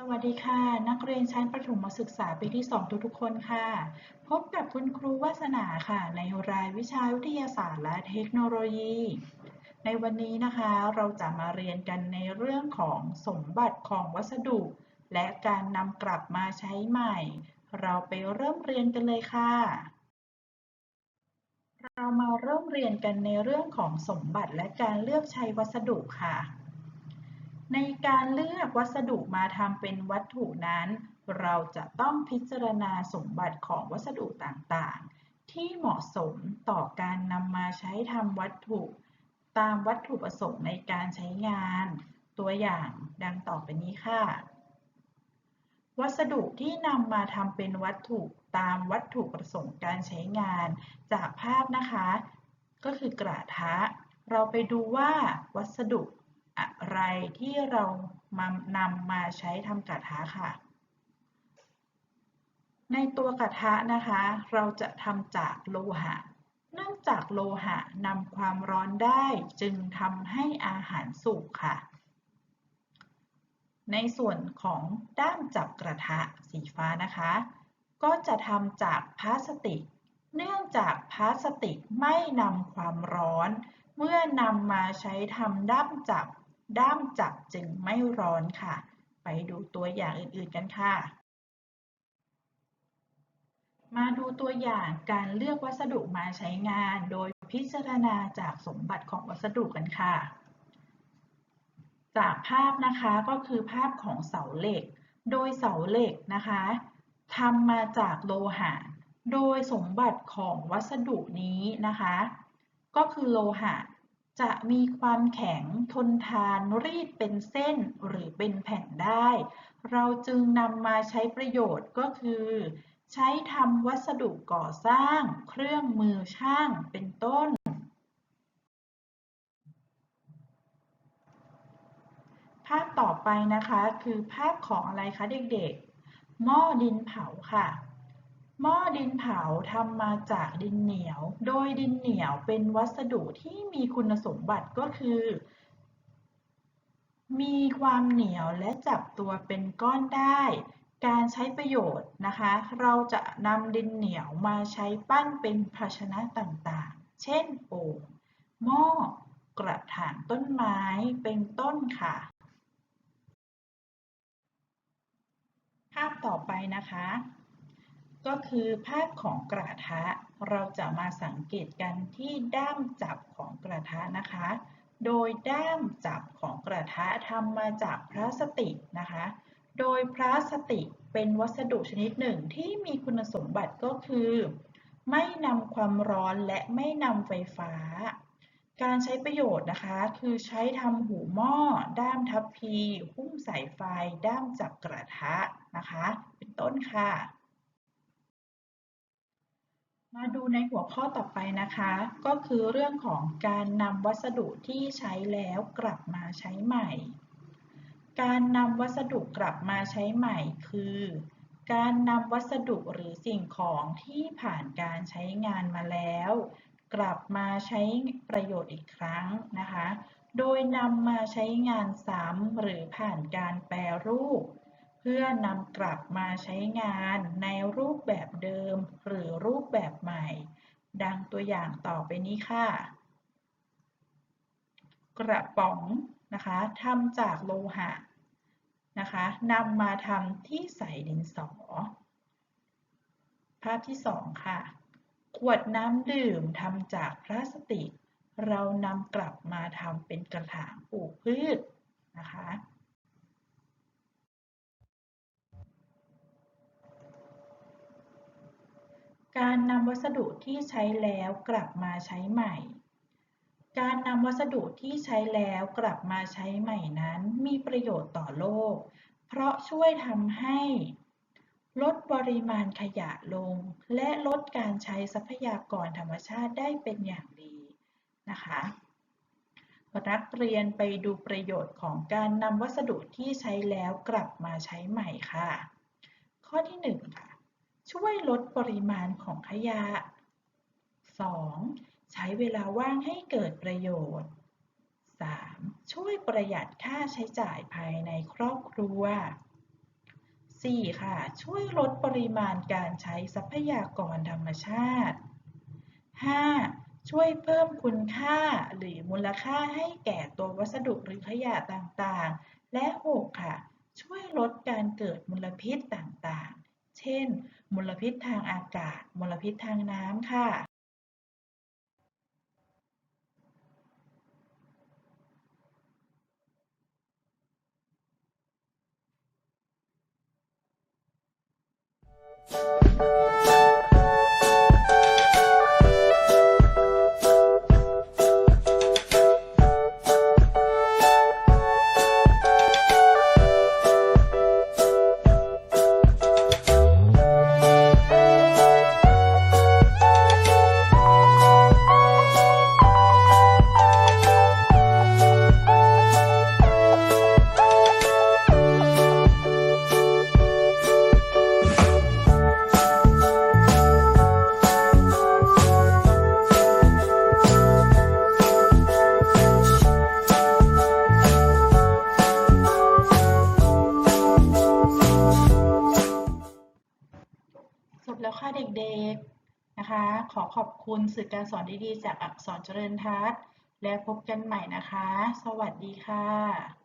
สวัสดีค่ะ นักเรียนชั้นประถมศึกษาปีที่ 2 ทุกๆคนค่ะ พบกับคุณครูวาสนาค่ะ ในรายวิชาวิทยาศาสตร์และเทคโนโลยี ในวันนี้นะคะเราจะมาเรียนกันในเรื่องของสมบัติของวัสดุ และการนำกลับมาใช้ใหม่ เราไปเริ่มเรียนกันเลยค่ะ เรามาเริ่มเรียนกันในเรื่องของสมบัติและการเลือกใช้วัสดุค่ะ ในการเลือกวัสดุมาทำเป็นวัตถุนั้น เราจะต้องพิจารณาสมบัติของวัสดุต่างๆ ที่เหมาะสมต่อการนำมาใช้ทำวัตถุ ตามวัตถุประสงค์ในการใช้งาน ตัวอย่างดังต่อไปนี้ค่ะ วัสดุที่นำมาทำเป็นวัตถุตามวัตถุประสงค์การใช้งาน จากภาพนะคะ ก็คือกระทะ เราไปดูว่าวัสดุ อะไรที่เรามานำมาใช้ทำกระทะค่ะ ในตัวกระทะนะคะ เราจะทำจากโลหะ เนื่องจากโลหะนำความร้อนได้จึงทำให้อาหารสุกค่ะ ในส่วนของด้ามจับกระทะสีฟ้านะคะ ก็จะทำจากพลาสติก เนื่องจากพลาสติกไม่นำความร้อนเมื่อนำมาใช้ทำด้ามจับ ด้ามจับจึงไม่ร้อนค่ะ ไปดูตัวอย่างอื่นๆกันค่ะ มาดูตัวอย่างการเลือกวัสดุมาใช้งาน โดยพิจารณาจากสมบัติของวัสดุกันค่ะ จากภาพนะคะก็คือภาพของเสาเหล็ก โดยเสาเหล็กนะคะทำมาจากโลหะ โดยสมบัติของวัสดุนี้นะคะ ก็คือโลหะ จะมีความแข็งทนทานรีดเป็นเส้นหรือเป็นแผ่นได้ เราจึงนำมาใช้ประโยชน์ก็คือ ใช้ทำวัสดุก่อสร้าง เครื่องมือช่างเป็นต้น ภาพต่อไปนะคะคือภาพของอะไรคะเด็กๆ หม้อดินเผาค่ะ หม้อดินเผาทำมาจากดินเหนียว โดยดินเหนียวเป็นวัสดุที่มีคุณสมบัติก็คือ มีความเหนียวและจับตัวเป็นก้อนได้ การใช้ประโยชน์นะคะ เราจะนำดินเหนียวมาใช้ปั้นเป็นภาชนะต่างๆ เช่นโอ่งหม้อกระถางต้นไม้เป็นต้นค่ะ ภาพต่อไปนะคะ ก็คือภาพของกระทะ เราจะมาสังเกตกันที่ด้ามจับของกระทะนะคะ โดยด้ามจับของกระทะทำมาจากพลาสติกนะคะ โดยพลาสติกเป็นวัสดุชนิดหนึ่งที่มีคุณสมบัติก็คือ ไม่นำความร้อนและไม่นำไฟฟ้า การใช้ประโยชน์นะคะ คือใช้ทำหูหม้อ ด้ามทัพพี หุ้มสายไฟ ด้ามจับกระทะนะคะ เป็นต้นค่ะ มาดูในหัวข้อต่อไปนะคะ ก็คือเรื่องของการนำวัสดุที่ใช้แล้วกลับมาใช้ใหม่ การนำวัสดุกลับมาใช้ใหม่คือ การนำวัสดุหรือสิ่งของที่ผ่านการใช้งานมาแล้ว กลับมาใช้ประโยชน์อีกครั้งนะคะ โดยนำมาใช้งานซ้ำหรือผ่านการแปรรูป พื่อนำกลับมาใช้งานในรูปแบบเดิม หรือรูปแบบใหม่ ดังตัวอย่างต่อไปนี้ค่ะ กระป๋องนะคะทำจากโลหะนะคะนำมาทำที่ใส่ดินสอ ภาพที่สองค่ะ ขวดน้ำดื่มทำจากพลาสติก เรานำกลับมาทำเป็นกระถางปลูกพืชนะคะ การนำวัสดุที่ใช้แล้วกลับมาใช้ใหม่ การนำวัสดุที่ใช้แล้วกลับมาใช้ใหม่นั้นมีประโยชน์ต่อโลก เพราะช่วยทำให้ ลดปริมาณขยะลง และลดการใช้ทรัพยากรธรรมชาติได้เป็นอย่างดีนะคะนักเรียนไปดูประโยชน์ของการนำวัสดุที่ใช้แล้วกลับมาใช้ใหม่ค่ะ ข้อที่1ค่ะ ช่วยลดปริมาณของขยะ 2. ใช้เวลาว่างให้เกิดประโยชน์ 3. ช่วยประหยัดค่าใช้จ่ายภายในครอบครัว 4. ค่ะ ช่วยลดปริมาณการใช้ทรัพยากรธรรมชาติ 5. ช่วยเพิ่มคุณค่าหรือมูลค่าให้แก่ตัววัสดุหรือขยะต่างๆ และ 6. ค่ะ ช่วยลดการเกิดมลพิษต่างๆ เช่น มลพิษทางอากาศ มลพิษทางน้ำค่ะ แล้วค่ะเด็กๆนะคะ ขอขอบคุณสื่อการสอนดีๆ จากอักษรเจริญทัศน์และพบกันใหม่นะคะ สวัสดีค่ะ